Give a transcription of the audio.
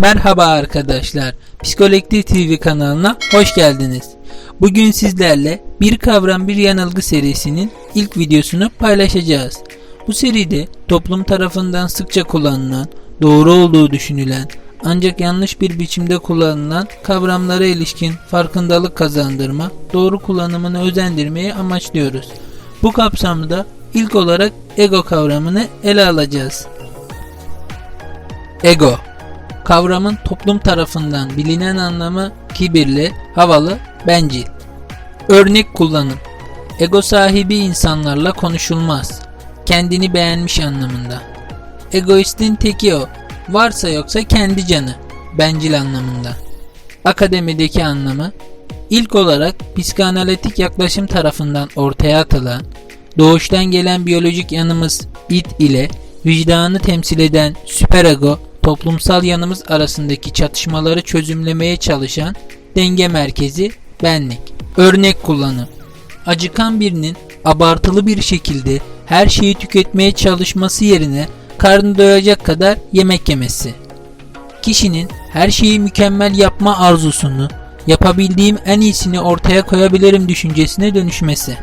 Merhaba arkadaşlar. Psikolektif TV kanalına hoş geldiniz. Bugün sizlerle Bir Kavram Bir Yanılgı serisinin ilk videosunu paylaşacağız. Bu seride toplum tarafından sıkça kullanılan, doğru olduğu düşünülen ancak yanlış bir biçimde kullanılan kavramlara ilişkin farkındalık kazandırma, doğru kullanımını özendirmeyi amaçlıyoruz. Bu kapsamda ilk olarak ego kavramını ele alacağız. Ego Kavramın toplum tarafından bilinen anlamı kibirli, havalı, bencil. Örnek kullanım. Ego sahibi insanlarla konuşulmaz. Kendini beğenmiş anlamında. Egoistin teki o. Varsa yoksa kendi canı. Bencil anlamında. Akademideki anlamı ilk olarak psikanalitik yaklaşım tarafından ortaya atılan, doğuştan gelen biyolojik yanımız id ile vicdanı temsil eden süperego toplumsal yanımız arasındaki çatışmaları çözümlemeye çalışan denge merkezi benlik. Örnek kullanım. Acıkan birinin abartılı bir şekilde her şeyi tüketmeye çalışması yerine karnı doyacak kadar yemek yemesi. Kişinin her şeyi mükemmel yapma arzusunu, yapabildiğim en iyisini ortaya koyabilirim düşüncesine dönüşmesi.